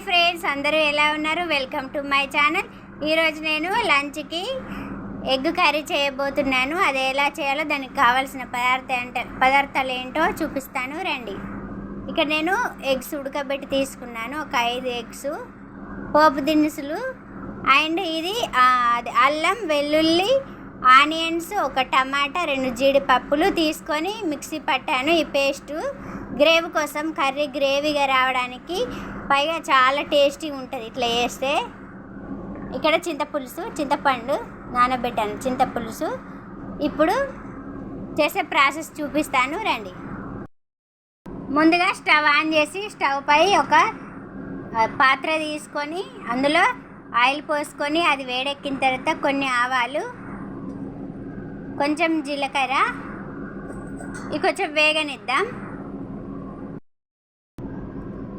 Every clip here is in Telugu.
హాయ్ ఫ్రెండ్స్ అందరూ ఎలా ఉన్నారు? Welcome to my channel. ఈరోజు నేను లంచ్కి ఎగ్ కర్రీ చేయబోతున్నాను. అది ఎలా చేయాలో దానికి కావాల్సిన పదార్థ అంటే పదార్థాలు ఏంటో చూపిస్తాను. రండి. ఇక్కడ నేను ఎగ్స్ ఉడకబెట్టి తీసుకున్నాను. ఒక ఐదు ఎగ్స్ పోపు దినుసులు అండ్ ఇది అది అల్లం వెల్లుల్లి ఆనియన్స్ ఒక టమాటా రెండు జీడిపప్పులు తీసుకొని మిక్సీ పట్టాను. ఈ పేస్టు గ్రేవీ కోసం కర్రీ గ్రేవీగా రావడానికి పైగా చాలా టేస్టీ ఉంటుంది. ఇట్లా చేస్తే ఇక్కడ చింతపులుసు చింతపండు నానబెట్టాను. చింతపులుసు ఇప్పుడు చేసే ప్రాసెస్ చూపిస్తాను. రండి. ముందుగా స్టవ్ ఆన్ చేసి స్టవ్ పై ఒక పాత్ర తీసుకొని అందులో ఆయిల్ పోసుకొని అది వేడెక్కిన తర్వాత కొన్ని ఆవాలు కొంచెం జీలకర్ర ఇవి కొంచెం వేగనిద్దాం.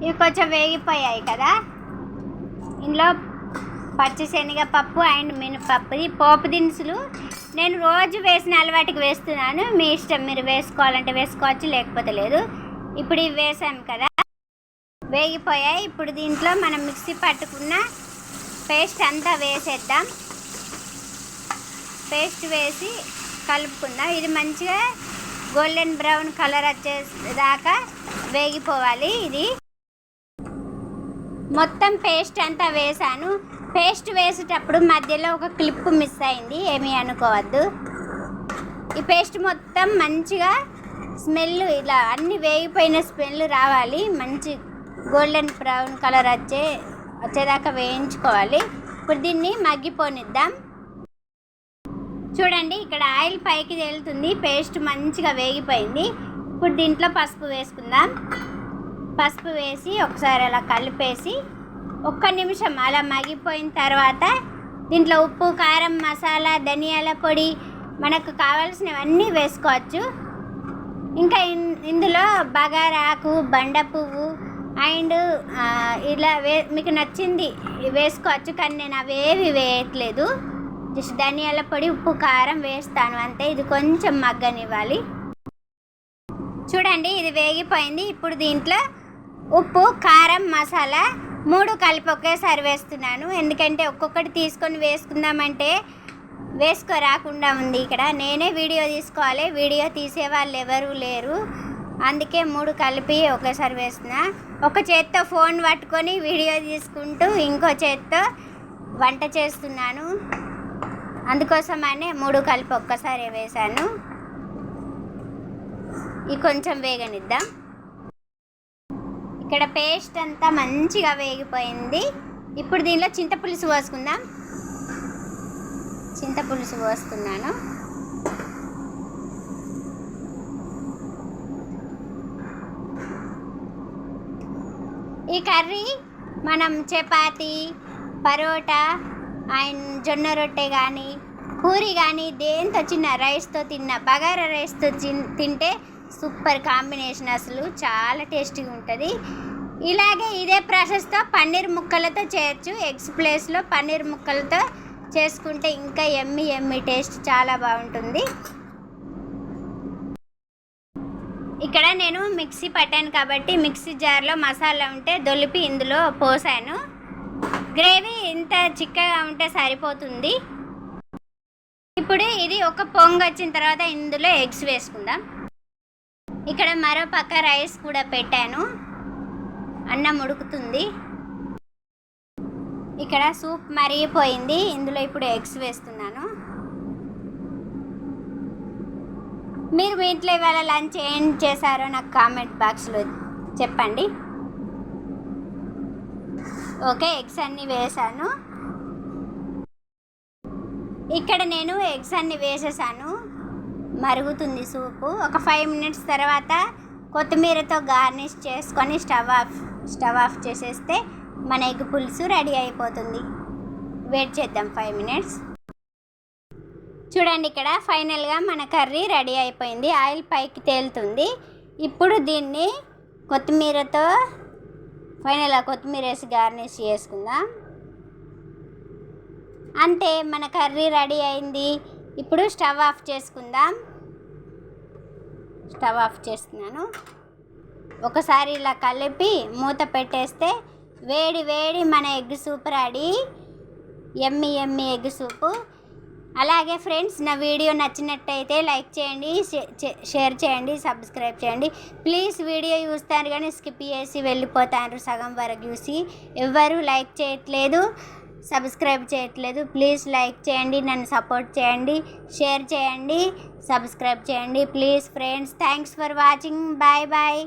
ఇవి కొంచెం వేగిపోయాయి కదా. ఇందులో పచ్చిశనగపప్పు అండ్ మినపప్పు. పోపు దినుసులు. నేను రోజు వేసిన అలవాటికి వేస్తున్నాను. మీ ఇష్టం మీరు వేసుకోవాలంటే వేసుకోవచ్చు లేకపోతే లేదు. ఇప్పుడు ఇవి వేసాం కదా. వేగిపోయాయి. ఇప్పుడు దీంట్లో మనం మిక్సీ పట్టుకున్న పేస్ట్ అంతా వేసేద్దాం. పేస్ట్ వేసి కలుపుకుందాం. ఇది మంచిగా గోల్డెన్ బ్రౌన్ కలర్ వచ్చేదాకా వేగిపోవాలి. ఇది మొత్తం పేస్ట్ అంతా వేసాను పేస్ట్ వేసేటప్పుడు మధ్యలో ఒక క్లిప్ మిస్ అయింది. ఏమీ అనుకోవద్దు. ఈ పేస్ట్ మొత్తం మంచిగా స్మెల్ ఇలా అన్ని వేగిపోయిన స్మెల్ రావాలి. మంచి గోల్డెన్ బ్రౌన్ కలర్ వచ్చే వచ్చేదాకా వేయించుకోవాలి. ఇప్పుడు దీన్ని మగ్గిపోనిద్దాం. చూడండి ఇక్కడ ఆయిల్ పైకి తేలుతుంది. పేస్ట్ మంచిగా వేగిపోయింది. ఇప్పుడు దీంట్లో పసుపు వేసుకుందాం. పసుపు వేసి ఒకసారి అలా కలిపేసి ఒక్క నిమిషం అలా మగ్గిపోయిన తర్వాత దీంట్లో ఉప్పు కారం మసాలా ధనియాల పొడి మనకు కావాల్సినవన్నీ వేసుకోవచ్చు. ఇంకా ఇన్- ఇందులో బగారాకు బండ పువ్వు అండ్ ఇలా వే మీకు నచ్చింది వేసుకోవచ్చు కానీ నేను అవేవి వేయట్లేదు. జస్ట్ ధనియాల పొడి ఉప్పు కారం వేస్తాను అంతే. ఇది కొంచెం మగ్గనివ్వాలి. చూడండి ఇది వేగిపోయింది. ఇప్పుడు దీంట్లో ఉప్పు కారం మసాలా మూడు కలిపి ఒకేసారి వేస్తున్నాను. ఎందుకంటే ఒక్కొక్కటి తీసుకొని వేసుకుందామంటే వేసుకో రాకుండా ఉంది ఇక్కడ. నేనే వీడియో తీసుకోవాలి. వీడియో తీసే వాళ్ళు ఎవరూ లేరు. అందుకే మూడు కలిపి ఒకేసారి వేస్తున్నా. ఒక చేత్తో ఫోన్ పట్టుకొని వీడియో తీసుకుంటూ ఇంకో చేత్తో వంట చేస్తున్నాను. అందుకోసమనే మూడు కలిపి ఒక్కసారి వేశాను. ఇది కొంచెం వేగనిద్దాం. ఇక్కడ పేస్ట్ అంతా మంచిగా వేగిపోయింది. ఇప్పుడు దీనిలో చింతపులుసు పోసుకుందాం. చింతపులుసు పోస్తున్నాను. ఈ కర్రీ మనం చపాతి పరోటా అండ్ జొన్న రొట్టె కానీ పూరి కానీ దేంతో చిన్న రైస్తో తిన్న బగారా రైస్తో తిన్- తింటే సూపర్ కాంబినేషన్ అసలు చాలా టేస్టీగా ఉంటుంది. ఇలాగే ఇదే ప్రాసెస్తో పన్నీర్ ముక్కలతో చేయొచ్చు. ఎగ్స్ ప్లేస్లో పన్నీర్ ముక్కలతో చేసుకుంటే ఇంకా ఎమ్మి ఎమ్మి టేస్ట్ చాలా బాగుంటుంది. ఇక్కడ నేను మిక్సీ పట్టాను కాబట్టి మిక్సీ జార్లో మసాలా ఉంటే దొలిపి ఇందులో పోసాను. గ్రేవీ ఇంత చిక్కగా ఉంటే సరిపోతుంది. ఇప్పుడు ఇది ఒక పొంగు వచ్చిన తర్వాత ఇందులో ఎగ్స్ వేసుకుందాం. ఇక్కడ మరో పక్క రైస్ కూడా పెట్టాను. అన్నం ఉడుకుతుంది. ఇక్కడ సూప్ మరిగిపోయింది. ఇందులో ఇప్పుడు ఎగ్స్ వేస్తున్నాను. మీరు మీ ఇంట్లో ఇవాళ లంచ్ ఏం చేశారో నాకు కామెంట్ బాక్స్లో చెప్పండి. ఓకే ఎగ్స్ అన్నీ వేసాను ఇక్కడ నేను ఎగ్స్ అన్ని వేసేసాను. మరుగుతుంది సూపు. ఒక ఫైవ్ మినిట్స్ తర్వాత కొత్తిమీరతో గార్నిష్ చేసుకొని స్టవ్ ఆఫ్ స్టవ్ ఆఫ్ చేసేస్తే మన ఎగ్ పులుసు రెడీ అయిపోతుంది. వెయిట్ చేద్దాం ఫైవ్ మినిట్స్ చూడండి ఇక్కడ ఫైనల్గా మన కర్రీ రెడీ అయిపోయింది. ఆయిల్ పైకి తేలుతుంది. ఇప్పుడు దీన్ని కొత్తిమీరతో ఫైనల్గా కొత్తిమీర వేసి గార్నిష్ చేసుకుందాం. అంతే మన కర్రీ రెడీ అయింది. ఇప్పుడు స్టవ్ ఆఫ్ చేసుకుందాం. స్టవ్ ఆఫ్ చేస్తున్నాను. ఒకసారి ఇలా కలిపి మూత పెట్టేస్తే వేడి వేడి మన ఎగ్ సూప్ రెడీ. ఎమ్మి ఎమ్మి ఎగ్ సూపు. అలాగే ఫ్రెండ్స్ నా వీడియో నచ్చినట్టయితే లైక్ చేయండి చే- షేర్ చేయండి సబ్స్క్రైబ్ చేయండి. ప్లీజ్ వీడియో చూస్తారు కానీ స్కిప్ చేసి వెళ్ళిపోతారు సగం వరకు చూసి. ఎవ్వరు లైక్ చేయట్లేదు. సబ్స్క్రైబ్ చేయట్లేదు. ప్లీజ్ లైక్ చేయండి నన్ను సపోర్ట్ చేయండి షేర్ చేయండి సబ్స్క్రైబ్ చేయండి. Please friends thanks for watching. Bye bye.